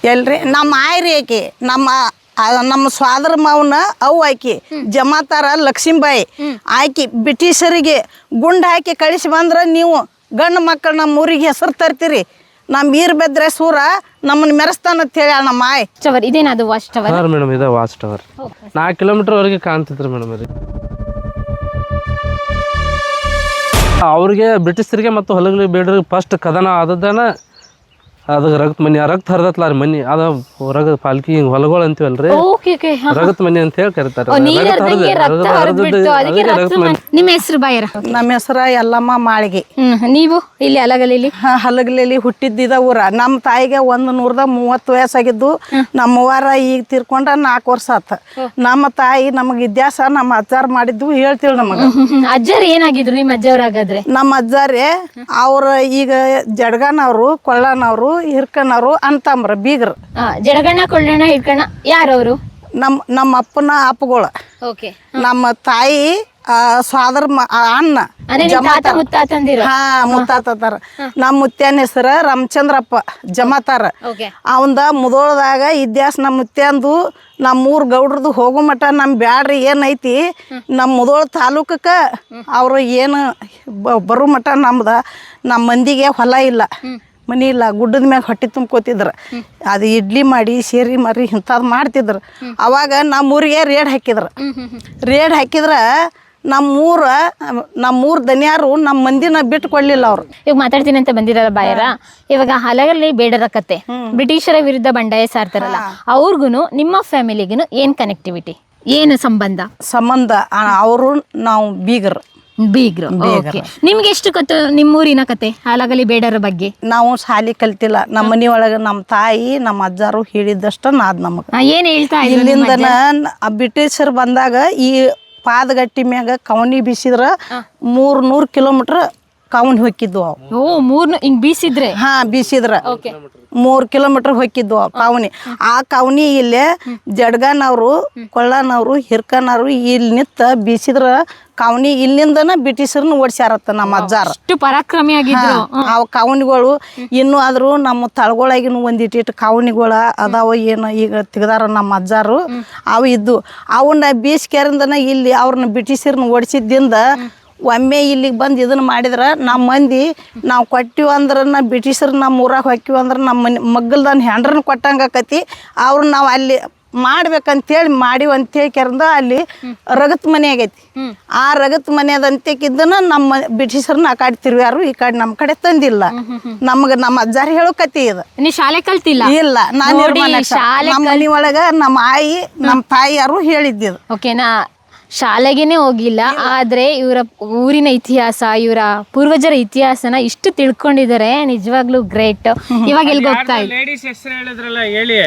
ಎಲ್ರಿ? ನಮ್ಮ ಆಯ್ರಿ ಆಕಿ ನಮ್ಮ ಆ, ನಮ್ಮ ಸ್ವಾದರ ಮಾವನ ಅವು ಆಕಿ ಜಮಾತಾರ ಲಕ್ಷ್ಮೀಬಾಯಿ ಆಕಿ ಬ್ರಿಟಿಷರಿಗೆ ಗುಂಡ್ ಹಾಕಿ ಕಳಿಸಿ ಬಂದ್ರೆ ನೀವು ಗಂಡು ಮಕ್ಕಳು ನಮ್ಮ ಊರಿಗೆ ಹೆಸರು ತರ್ತೀರಿ. ನಮ್ಮ ಈರ್ ಬೆದ್ರೆ ಸೂರ ನಮ್ಮನ್ನ ಮೆರೆಸ್ತಾನ ಅಂತ ಹೇಳಿ ನಮ್ಮ ಆಯ್. ಟವರ್ ಇದೇನದು ವಾಚ್ ಟವರ್ ಮೇಡಮ್ ಇದೆ ವಾಚ್ ಟವರ್ ನಾಲ್ಕು ಕಿಲೋಮೀಟರ್ವರೆಗೆ ಕಾಣ್ತಿದ್ರು ಮೇಡಮ್ ರೀ ಅವ್ರಿಗೆ ಬ್ರಿಟಿಷರಿಗೆ ಮತ್ತು ಹೊಲಗಳಿಗೆ ಬೇಡ್ರಿಗೆ ಫಸ್ಟ್ ಕದನ ಆದದ್ದನ ಅದು ರಕ್ತ ಮನಿ ಆ ರಕ್ತ ಹರಿದತ್ಲ ರೀ ಮನಿ. ಅದ ಹೊರಗ ಪಾಲ್ಕಿ ಹಿಂಗ್ ಹೊಲಗಳು ಅಂತೀವಲ್ರಿ? ಓಕೆ ಓಕೆ ರಗತ್ ಮನಿ ಅಂತ ಹೇಳಿ ಕರೀತಾರೆ. ನಿಮ್ಮ ಹೆಸರು ಬಾಯರ ನಮ್ಮ ಹೆಸರ ಎಲ್ಲಮ್ಮ ಮಾಳಿಗೆ. ನೀವು ಇಲ್ಲಿ ಅಲಗಲಿಲಿ? ಹ, ಹಲಗಲಿಲಿ ಹುಟ್ಟಿದ್ದಿದ ಊರ. ನಮ್ಮ ತಾಯಿಗೆ ಒಂದ್ ನೂರದ ಮೂವತ್ತು ವಯಸ್ಸಾಗಿದ್ದು. ನಮ್ಮ ಅವ್ವಾರ ಈಗ ತೀರ್ಕೊಂಡ ನಾಲ್ಕು ವರ್ಷ ಆತ. ನಮ್ಮ ತಾಯಿ ನಮಗೆ ಇತಿಹಾಸ ನಮ್ಮ ಅಜ್ಜಾರ್ ಮಾಡಿದ್ದು ಹೇಳ್ತೀವಿ ನಮಗ. ಅಜ್ಜರ್ ಏನಾಗಿದ್ರು ನಿಮ್ಮ ಅಜ್ಜವ್ರಾಗಾದ್ರೆ ನಮ್ಮ ಅಜ್ಜಾರೇ ಅವ್ರ ಈಗ ಜಡ್ಗಾನವ್ರು ಕೊಳ್ಳನವರು ಹಿರ್ಕನವರು ಅಂತಂಬ್ರ ಬೀಗರು. ಜಡಗಣ್ಣ ಕೊಳ್ಳಣ್ಣ ಹಿಡ್ಕಣ್ಣ ಯಾರವರು? ನಮ್ಮ ನಮ್ಮ ಅಪ್ಪನ ಅಪ್ಪಗಳ. ಓಕೆ. ನಮ್ಮ ತಾಯಿ ಸಾದರ್ ಅಣ್ಣ ಹಾ ಮುತ್ತಾತಾರ ನಮ್ಮ ಮುತ್ಯಾನ ಹೆಸರ ರಾಮಚಂದ್ರಪ್ಪ ಜಮಾತಾರ. ಅವಂದ ಮುದೋಳದಾಗ ಇದ್ಯಾಸ್ ನಮ್ಮ ಮುತ್ಯಾಂದು ನಮ್ಮ ಊರ್ ಗೌಡ್ರದ್ದು ಹೋಗೋ ಮಟ ನಮ್ ಬ್ಯಾಡ್ರಿ ಏನೈತಿ ನಮ್ಮ ಮುದೋಳ ತಾಲೂಕಕ್ಕ ಅವರು ಏನು ಬರೋ ಮಟ ನಮ್ದ ನಮ್ಮ ಮಂದಿಗೆ ಹೊಲ ಇಲ್ಲ. ಮನಿ ಇಲ್ಲ ಗುಡ್ಡದ ಮ್ಯಾಗ ಹೊಟ್ಟೆ ತುಂಬ್ಕೋತಿದ್ರು. ಅದು ಇಡ್ಲಿ ಮಾಡಿ ಸೇರಿ ಮರಿ ಇಂಥದ್ದು ಮಾಡ್ತಿದ್ರು. ಅವಾಗ ನಮ್ಮೂರಿಗೆ ರೇಡ್ ಹಾಕಿದ್ರು. ರೇಡ್ ಹಾಕಿದ್ರೆ ನಮ್ಮೂರ ನಮ್ಮೂರ ದನಿಯಾರು ನಮ್ಮ ಮಂದಿನ ಬಿಟ್ಕೊಡ್ಲಿಲ್ಲ ಅವರು. ಇವಾಗ ಮಾತಾಡ್ತೀನಿ ಅಂತ ಬಂದಿರಲ್ಲ ಬಾಯರ? ಇವಾಗ ಹಲಗಲ್ಲಿ ಬೇಡರ ಕತೆ. ಬ್ರಿಟಿಷರ ವಿರುದ್ಧ ಬಂಡಾಯ ಸಾರ್ತಾರಲ್ಲ ಅವ್ರಿಗೂ ನಿಮ್ಮ ಫ್ಯಾಮಿಲಿಗೂ ಏನು ಕನೆಕ್ಟಿವಿಟಿ ಏನು ಸಂಬಂಧ? ಸಂಬಂಧ ಅವರು ನಾವು ಬೀಗರು. ಬೀಗ್ರು. ಓಕೆ. ನಿಮ್ಗೆ ಎಷ್ಟು ಗೊತ್ತು ನಿಮ್ಮೂರಿನ ಕತೆ? ಹಾಲಾಗಲಿ ಬೇಡರ ಬಗ್ಗೆ. ನಾವು ಶಾಲಿ ಕಲ್ತಿಲ್ಲ. ನಮ್ಮ ಮನಿ ಒಳಗ ನಮ್ಮ ತಾಯಿ ನಮ್ಮ ಅಜ್ಜಾರು ಹೇಳಿದಷ್ಟ ನಾದ್ ನಮಗ್. ಏನ್ ಹೇಳ್ತಾ ಇಲ್ಲಿಂದ ಇಲ್ಲಿಂದನ ಆ ಬಂದಾಗ ಈ ಪಾದಗಟ್ಟಿ ಮ್ಯಾಗ ಕವನಿ ಬೀಸಿದ್ರ ಮೂರ್ ನೂರ್ ಕಿಲೋಮೀಟ್ರ್ ಕವನಿ ಹೊಕ್ಕಿದ್ವು ಅವು. ಓ ಮೂರ್ನ ಹಿಂಗ್ ಬೀಸಿದ್ರೆ? ಹಾ ಬೀಸಿದ್ರ. ಓಕೆ. ಮೂರ್ ಕಿಲೋಮೀಟರ್ ಹೊಕ್ಕಿದ್ವು ಅವು ಕಾವನಿ ಆ ಕಾವನಿ ಇಲ್ಲೇ ಜಡ್ಗನವರು ಕೊಳ್ಳಾನವ್ರು ಹಿರ್ಕನವ್ರು ಇಲ್ಲಿ ನಿತ್ತ ಬೀಸಿದ್ರ ಕಾವನಿ ಇಲ್ಲಿಂದನ ಬ್ರಿಟಿಷರ್ನ ಓಡಿಸ್ಯಾರತ್ತ ನಮ್ಮ ಅಜ್ಜಾರ. ಅಷ್ಟು ಪರಾಕ್ರಮಿ ಆಗಿದ್ರು. ಅವ್ ಕಾವನಿಗಳು ಇನ್ನು ಆದರೂ ನಮ್ಮ ತಳಗೊಳಗಿನ ಒಂದಿಟ್ಟಿಟ್ಟು ಕಾವನಿಗಳ ಅದಾವ ಏನು ಈಗ ತೆಗ್ದಾರ ನಮ್ಮ ಅಜ್ಜಾರು ಅವು ಇದ್ದು. ಅವನ್ನ ಬೀಸ್ಕ್ಯಾರಿಂದನ ಇಲ್ಲಿ ಅವ್ರನ್ನ ಬ್ರಿಟಿಷರ್ನ ಓಡಿಸಿದ್ದಿಂದ ಒಮ್ಮೆ ಇಲ್ಲಿಗೆ ಬಂದು ಇದನ್ನು ಮಾಡಿದ್ರೆ ನಮ್ಮ ಮಂದಿ ನಾವು ಕೊಟ್ಟಿವಿ ಅಂದ್ರೆ ಬ್ರಿಟಿಷರು ನಮ್ಮ ಊರಾಗ ಹೊಕ್ಕಿವಿ ಅಂದ್ರೆ ನಮ್ಮ ಮನೆ ಮಗ್ಗಲ್ದನ್ನ ಹೆಂಡ್ರನ್ನ ಕೊಟ್ಟಂಗೆ ಆಕತಿ. ಅವ್ರನ್ನ ನಾವು ಅಲ್ಲಿ ಮಾಡ್ಬೇಕಂತೇಳಿ ಮಾಡಿವಿ ಅಂತೇಳಿ ಕೆರಂದ ಅಲ್ಲಿ ರಗತ್ ಮನೆ ಆಗೈತಿ. ಆ ರಗತ್ ಮನೆ ಅದಂತಕ್ಕಿದ್ದನ ನಮ್ಮ ಬ್ರಿಟಿಷರ್ನ ಆ ಕಡೆ ತಿರುವ್ಯಾರು ಈ ಕಡೆ ನಮ್ಮ ಕಡೆ ತಂದಿಲ್ಲ. ನಮ್ಗೆ ನಮ್ಮ ಅಜ್ಜಾರಿ ಹೇಳೋ ಕತಿ ಇದು. ನೀ ಶಾಲೆ ಕಲ್ತಿಲ್ಲ? ಇಲ್ಲ ನಾನು ನಮ್ಮ ಮನೆ ಒಳಗ ನಮ್ಮ ಆಯಿ ನಮ್ಮ ತಾಯಿಯಾರು ಹೇಳಿದ್ದಿದ್ದು ಓಕೆನಾ ಶಾಲೆಗೇನೆ ಹೋಗಿಲ್ಲ. ಆದ್ರೆ ಇವರ ಊರಿನ ಇತಿಹಾಸ ಇವರ ಪೂರ್ವಜರ ಇತಿಹಾಸನ ಇಷ್ಟು ತಿಳ್ಕೊಂಡಿದ್ದಾರೆ. ನಿಜವಾಗ್ಲೂ ಗ್ರೇಟ್. ಇವಾಗ ಎಲ್ಲಿಗೆ ಹೋಗ್ತಾ ಇದ್ದೆ ಲೇಡೀಸ್ ಹೆಸರು ಹೇಳಿದ್ರಲ್ಲ ಹೇಳಿ.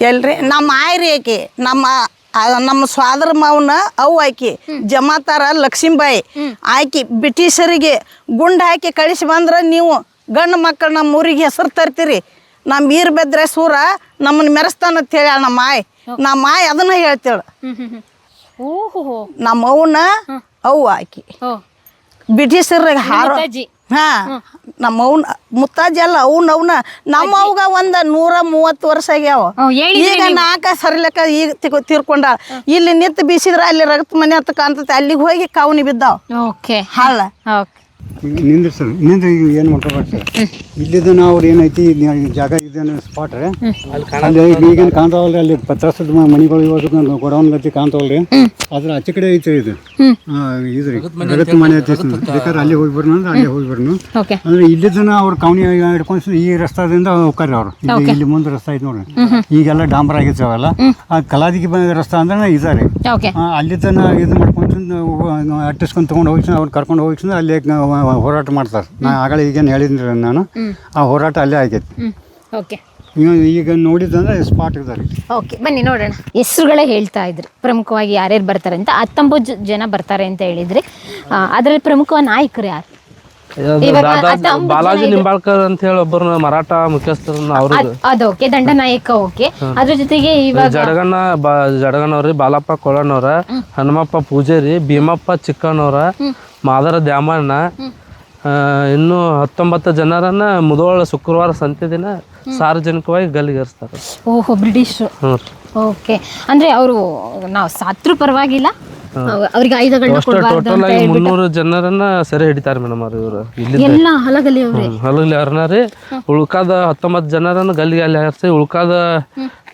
ಎಲ್ರಿ? ನಮ್ಮ ಆಯ್ರಿ ಆಕಿ. ನಮ್ಮ ಆ, ನಮ್ಮ ಸ್ವಾದರ ಮಾವನ ಅವು ಆಕಿ. ಜಮಾತಾರ ಲಕ್ಷ್ಮೀಬಾಯಿ. ಆಕಿ ಬ್ರಿಟಿಷರಿಗೆ ಗುಂಡ ಹಾಕಿ ಕಳಿಸಿ ಬಂದ್ರೆ ನೀವು ಗಂಡು ಮಕ್ಕಳು ನಮ್ಮ ಊರಿಗೆ ಹೆಸರು ತರ್ತೀರಿ. ನಮ್ಮ ಈರ್ ಬೆದ್ರೆ ಸೂರ ನಮ್ಮನ್ನ ಮೆರೆಸ್ತಾನ ಅಂತ ಹೇಳಿ ನಮ್ಮ ಆಯ್. ನಮ್ಮ ಆಯ್ ಅದನ್ನ ಹೇಳ್ತೇಳು. ನಮ್ಮ ಅವನ ಅವು ಆಕಿ. ಬ್ರಿಟಿಷರ ಹಾರ. ಹಾ. ನಮ್ಮ ಅವ್ನ ಮುತ್ತಾಜಿ ಅಲ್ಲ ಅವ್ನ ಅವನ ನಮ್ಮ ಅವ್ಗ ಒಂದ ನೂರ ಮೂವತ್ತು ವರ್ಷ ಆಗ್ಯಾವ. ಈಗ ನಾಲ್ಕ ಸರಿಲಕ್ಕ ಈಗ ತಿರ್ಕೊಂಡ ತೀರ್ಕೊಂಡ. ಇಲ್ಲಿ ನಿಂತು ಬೀಸಿದ್ರ ಅಲ್ಲಿ ರಕ್ತ ಮನೆ ಹತ್ತ ಕಾಣ್ತತಿ. ಅಲ್ಲಿಗೆ ಹೋಗಿ ಕಾವನಿ ಬಿದ್ದಾವ. ಓಕೆ. ಹಾಳ. ಓಕೆ. ನಿಂದ್ರ ಸರ್ ನಿಂದ್ರ ಈಗ ಏನು ಮಾಡ್ಕೋಬೇಕು ಇಲ್ಲಿದ್ದು ಅವ್ರು ಏನೈತಿ ಜಾಗ ಇದೇನು ಸ್ಪಾಟ್ ರೀ. ಅಲ್ಲಿ ಈಗೇನು ಕಾಣ್ತಾವಲ್ರಿ ಅಲ್ಲಿ ಪತ್ರಸದ ಮನಿಗಳು ಇವಾಗ ಗೋಡೌನ್ ಗತಿ ಕಾಣ್ತಾವಲ್ರಿ. ಅದ್ರ ಆಚೆ ಕಡೆ ಐತೆ ಇದು. ಇದು ರೀ. ಜಗತ್ತು ಮನೆ ಐತಿ. ಬೇಕಾದ್ರೆ ಅಲ್ಲಿ ಹೋಗಿ ಬರ್ನು ಅಂದ್ರೆ ಅಲ್ಲಿ ಹೋಗಿ ಬರ್ನು ಓಕೆ. ಅಂದ್ರೆ ಇಲ್ಲಿದ್ದನ ಅವ್ರು ಕವನಿ ಹಿಡ್ಕೊಂಡು ಈ ರಸ್ತಾದಿಂದ ಹೋಗ್ತಾರೆ ಅವ್ರು. ಇಲ್ಲಿ ಮುಂದೆ ರಸ್ತಾ ಐತೆ ನೋಡ್ರಿ. ಈಗೆಲ್ಲ ಡಾಂಬರ್ ಆಗಿತ್ತು ಅವೆಲ್ಲ ಆ ಕಲಾದಿಗೆ ಬಂದ ರಸ್ತಾ ಅಂದ್ರೆ ಇದಾರೆ ಓಕೆ. ಅಲ್ಲಿದ್ದನ ಇದು ಮಾಡ್ಕೊಂಡು ಅಟ್ಟಿಸ್ಕೊಂಡು ತೊಗೊಂಡು ಹೋಗಿ ಅವ್ರು ಕರ್ಕೊಂಡು ಹೋಗಿ ಅಲ್ಲಿ ಹೋರಾಟ ಮಾಡ್ತಾರೆ. ನಾ ಆಗಲೇ ಈಗೇನು ಹೇಳಿದ್ರಿ ನಾನು. ಆ ಹೋರಾಟ ಅಲ್ಲೇ ಆಗೈತಿ. ಓಕೆ. ಈಗ ನೋಡಿದ್ರೆ ನೋಡಿದಂದ್ರೆ ಸ್ಪಾಟ್ ಇದ್ದಾರೆ ಓಕೆ ಬನ್ನಿ ನೋಡೋಣ. ಹೆಸರುಗಳೇ ಹೇಳ್ತಾ ಇದ್ರಿ. ಪ್ರಮುಖವಾಗಿ ಯಾರ್ಯಾರು ಬರ್ತಾರೆ ಅಂತ. ಹತ್ತೊಂಬತ್ತು ಜನ ಬರ್ತಾರೆ ಅಂತ ಹೇಳಿದ್ರಿ. ಅದರಲ್ಲಿ ಪ್ರಮುಖ ನಾಯಕರು ಯಾರು? ಬಾಲಾಜಿ ನಿಂಬಾಳ್ಕರ್ ಅಂತ ಹೇಳಿ ಒಬ್ಬರು ಮರಾಠ ಮುಖ್ಯಸ್ಥರನ್ನ ಅವರು ಅದ್- ಅದು ಓಕೆ ದಂಡನಾಯಕ ಓಕೆ. ಅದ್ರ ಜೊತೆಗೆ ಇವಾಗ ಜಡಗಣ್ಣ ಜಡಗಣ್ಣವ್ರಿ ಬಾಲಪ್ಪ ಕೊಳಣ್ಣವ್ರ ಹನುಮಪ್ಪ ಪೂಜಾರಿ ಭೀಮಪ್ಪ ಚಿಕ್ಕಣ್ಣವ್ರ ಮಾದರ ದ್ಯಾಮಣ್ಣ ಇನ್ನು ಹತ್ತೊಂಬತ್ತು ಜನರನ್ನ ಮುದೋಳ ಶುಕ್ರವಾರ ಸಂತೆ ದಿನ ಸಾರ್ವಜನಿಕವಾಗಿ ಗಲ್ಲಿಗೇರಿಸ್ತಾರೆ. ಓಹೋ ಬ್ರಿಟಿಷ್ ಓಕೆ. ಅಂದ್ರೆ ಅವರು ನಾವು ಸಾತ್ರು ಪರವಾಗಿಲ್ಲ. ಅವ್- ಅವ್ರಿಗೆ ಅಷ್ಟು ಕೊಡಬಾರ್ದು ಟೋಟಲ್ ಆಗಿ ಮುನ್ನೂರು ಜನರನ್ನ ಸೆರೆ ಹಿಡಿತಾರೆ ಮೇಡಮ್ ಅವ್ರು ಇವರು ಇಲ್ಲಿ ಎಲ್ಲ ಹಲಗಲಿ ಅವ್ರೆ. ಹಲಗಲಿ ಅವ್ರನ್ನ ರೀ? ಉಳ್ಕಾದ ಹತ್ತೊಂಬತ್ತು ಜನರನ್ನ ಗಲ್ಲಿ ಗಲ್ಲಿ ಹಾರಿಸಿ ಉಳ್ಕಾದ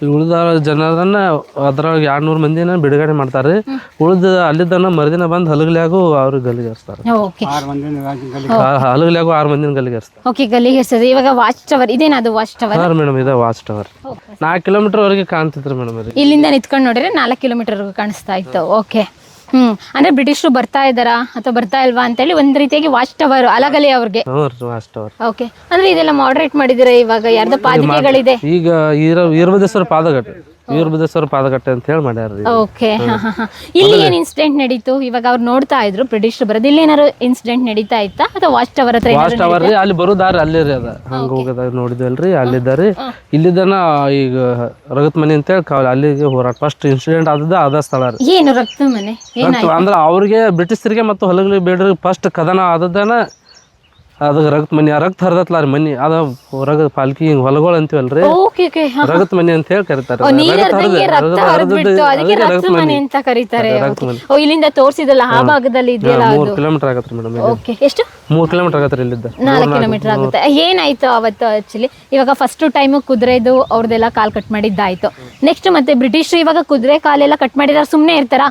ಉಳಿದ ಜನರನ್ನ ಅದ್ರೊಳಗೆ ಎರಡ್ನೂರು ಮಂದಿನ ಬಿಡುಗಡೆ ಮಾಡ್ತಾರೆ. ಉಳಿದ ಅಲ್ಲಿದ್ದನ ಮರುದಿನ ಬಂದು ಹಲಗಲಿಯಾಗೂ ಅವ್ರಿಗೆ ಗಲ್ಲಿಗೆ ಹಾರಿಸ್ತಾರೆ. ಓಕೆ. ಹಲಗಲಿಯಾಗೂ ಆರು ಮಂದಿನ ಗಲ್ಲಿಗೆ ಹಾರಿಸ್ತಾರೆ. ಓಕೆ ಗಲ್ಲಿಗೆ ಹೆಸರು ಇವಾಗ ವಾಚ್ ಟವರ್ ಇದೇನದು ವಾಚ್ ಟವರ್ ಹಾಂ ಮೇಡಮ್ ಇದೆ ವಾಚ್ ಟವರ್ ನಾಲ್ಕು ಕಿಲೋಮೀಟರ್ ವರೆಗೆ ಕಾಣ್ತಿದ್ರು ಮೇಡಮ್ ಇಲ್ಲಿಂದ ನಿಂತ್ಕೊಂಡು ನೋಡಿದ್ರೆ ನಾಲ್ಕು ಕಿಲೋಮೀಟರ್ ಕಾಣಿಸ್ತಾ ಇತ್ತು. ಓಕೆ. ಹ್ಮ್. ಅಂದ್ರೆ ಬ್ರಿಟಿಷರು ಬರ್ತಾ ಇದ್ದಾರಾ ಅಥವಾ ಬರ್ತಾ ಇಲ್ವಾ ಅಂತ ಹೇಳಿ ಒಂದ್ ರೀತಿಯಾಗಿ ವಾಚ್ ಟವರ್ ಅಲಗಲಿ ಅವ್ರಿಗೆ. ಹ್ಞೂ ಓಕೆ ಅಂದ್ರೆ ಇದೆಲ್ಲ ಮಾಡ್ರೇಟ್ ಮಾಡಿದಿರ ಇವಾಗ? ಯಾರ್ದೋ ಪಾದಿಕೆಗಳಿದೆ ಈಗ ಈರ ವೀರಭದ್ರೇಶ್ವರ ಪಾದಗಟ್ಟೆ. ವೀರಭದ್ರೇಶ್ವರ ಪಾದಗಟ್ಟೆ ಅಂತ ಹೇಳಿ ಮಾಡ್ಯಾರ ಓಕೆ. ಇಲ್ಲಿ ಏನ್ ಇನ್ಸಿಡೆಂಟ್ ನಡೀತು? ಇವಾಗ ಅವ್ರು ನೋಡ್ತಾ ಇದ್ರು ಬ್ರಿಟಿಷ್ ಬರೋದು. ಇಲ್ಲಿ ಏನಾರು ಇನ್ಸಿಡೆಂಟ್ ನಡೀತಾ ಇತ್ತಾ? ಅಥವಾ ವಾಚ್ ಟವರ್ ಹತ್ರ ವಾಚ್ ಟವರ್ ರೀ ಅಲ್ಲಿ ಬರೋ ಅಲ್ಲಿ ಅಲ್ಲೇ ರೀ ಅದ. ಹಂಗ ಹೋಗೋದಾಗ ನೋಡಿದ್ವಲ್ರಿ ಅಲ್ಲಿದ್ದಾರೆ ಇಲ್ಲಿದನ ಈಗ ರಗತ್ ಮನೆ ಅಂತ ಹೇಳಿ ಅಲ್ಲಿಗೆ ಹೋರಾಟ. ಫಸ್ಟ್ ಇನ್ಸಿಡೆಂಟ್ ಆದದ ಅದ ಸ್ಥಳ ರೀ. ಏನು ರಕ್ತ ಮನೆ? ಅಂದ್ರೆ ಅವ್ರಿಗೆ ಬ್ರಿಟಿಷರಿಗೆ ಮತ್ತು ಹೊಲಗಲಿ ಬೇಡ್ರಿ ಫಸ್ಟ್ ಕದನ ಆದದನ ಅದಕ್ಕೆ ರಗತ್ ಮನಿ ರಕ್ತ ಹರಿದತ್ಲ ರೀ ಮನಿ ಅದ ಹೊರಗ ಪಾಲ್ಕಿ ಹಿಂಗ್ ಹೊಲಗಳು ಅಂತೀವಲ್ರಿ? ಓಕೆ ಓಕೆ ರಗತ್ ಮನಿ ಅಂತ ಹೇಳಿ ಕರೀತಾರೆ. ನೀರ್ ಹರ್ದಂಗೆ ರಕ್ತ ಅದಕ್ಕೆ ಮನೆ. ಅಂತ ಕರೀತಾರೆ. ಓ ಇಲ್ಲಿಂದ ತೋರಿಸಿದಲ್ಲ ಆ ಭಾಗದಲ್ಲಿ ಇದೆಯಲ್ಲ ಮೂರು ಕಿಲೋಮೀಟರ್ ಆಗತ್ತೆ ಮೇಡಮ್ ಓಕೆ. ಎಷ್ಟು? ಮೂರು ಕಿಲೋಮೀಟರ್ ಆಗತ್ತೆ ಇಲ್ಲಿಂದ. ಇಲ್ಲಿದ್ದ ನಾಲ್ಕು ಕಿಲೋಮೀಟರ್ ಆಗುತ್ತೆ. ಏನಾಯ್ತು ಅವತ್ತು ಆಕ್ಚುಲಿ ಇವಾಗ ಫಸ್ಟ್ ಟೈಮ್ ಕುದುರೆದು ಅವ್ರದೆಲ್ಲ ಕಾಲ್ ಕಟ್ ಮಾಡಿದ್ದಾಯ್ತು. ನೆಕ್ಸ್ಟ್ ಮತ್ತೆ ಬ್ರಿಟಿಷ್ ಇವಾಗ ಕುದುರೆ ಕಾಲೆಲ್ಲ ಕಟ್ ಮಾಡಿದಾರ ಸುಮ್ನೆ ಇರ್ತಾರ?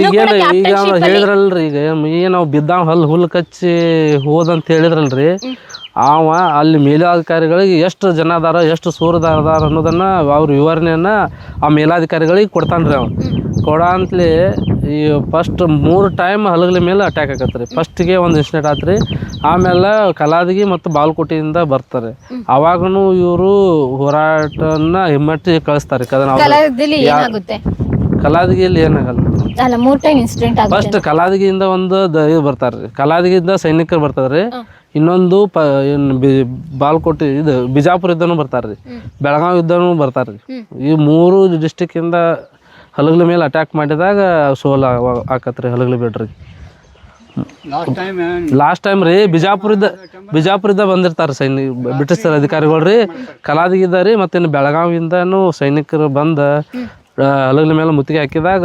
ಈಗ captainship ಹೇಳಿದ್ರಲ್ರಿ ಈಗ ಏನ್ ನಾವು ಬಿದ್ದಾವ ಹಲ್ಲು ಹುಲ್ಲು ಕಚ್ಚಿ ಹೋದಂತ ಹೇಳಿದ್ರಲ್ರಿ? ಅವ ಅಲ್ಲಿ ಮೇಲಾಧಿಕಾರಿಗಳಿಗೆ ಎಷ್ಟು ಜನ ಅದಾರ ಎಷ್ಟು ಸೂರದಾರ ಅದಾರ ಅನ್ನೋದನ್ನ ಅವ್ರ ವಿವರಣೆಯನ್ನ ಆ ಮೇಲಾಧಿಕಾರಿಗಳಿಗೆ ಕೊಡ್ತಾನ್ರಿ ಅವ ಕೊಡ ಅಂತಲೇ ಈ ಫಸ್ಟ್ ಮೂರು ಟೈಮ್ ಹಲಗಲಿ ಮೇಲೆ ಅಟ್ಯಾಕ್ ಆಗತ್ತೆ ರೀ ಫಸ್ಟಿಗೆ ಒಂದು ಇನ್ಸಿಡೆಂಟ್ ಆತ್ರಿ. ಆಮೇಲೆ ಕಲಾದಗಿ ಮತ್ತು ಬಾಲ್ಕೋಟೆಯಿಂದ ಬರ್ತಾರೆ. ಅವಾಗೂ ಇವರು ಹೋರಾಟನ ಹಿಮ್ಮಟ್ಟಿ ಕಳಿಸ್ತಾರೆ. ಕಲಾದಗಿಯಲ್ಲಿ ಏನಾಗಲ್ಲ. ಫಸ್ಟ್ ಕಲಾದಗಿಯಿಂದ ಒಂದು ಇದು ಬರ್ತಾರೆ ರೀ ಕಲಾದಗಿಯಿಂದ ಸೈನಿಕರು ಬರ್ತಾರ್ರಿ. ಇನ್ನೊಂದು ಪ ಏನು ಬಿ ಬಾಲ್ಕೋಟೆ ಇದು ಬಿಜಾಪುರ ಇದ್ದನೂ ಬರ್ತಾರೆ ರೀ ಬೆಳಗಾವಿ ಯುದ್ಧನೂ ರೀ ಈ ಮೂರು ಡಿಸ್ಟಿಕ್ ಹಲಗಲ ಹಲಗಲಿ ಮೇಲೆ ಅಟ್ಯಾಕ್ ಮಾಡಿದಾಗ ಸೋಲ ಆಕತ್ರಿ ಹಲಗಲಿ ಬಿಡ್ರಿ. ಲಾಸ್ಟ್ ಟೈಮ್ ಲಾಸ್ಟ್ ಟೈಮ್ ರೀ ಬಿಜಾಪುರದ ಬಿಜಾಪುರದ ಬಂದಿರ್ತಾರೆ ಸೈನಿಕ ಬ್ರಿಟಿಷ್ ಅಧಿಕಾರಿಗಳು ರೀ ಕಲಾದಗಿದ್ದ ರೀ ಮತ್ತು ಇನ್ನು ಬೆಳಗಾವಿಯಿಂದನೂ ಸೈನಿಕರು ಬಂದು ಹಲಗಲ ಮೇಲೆ ಮುತ್ತಿಗೆ ಹಾಕಿದಾಗ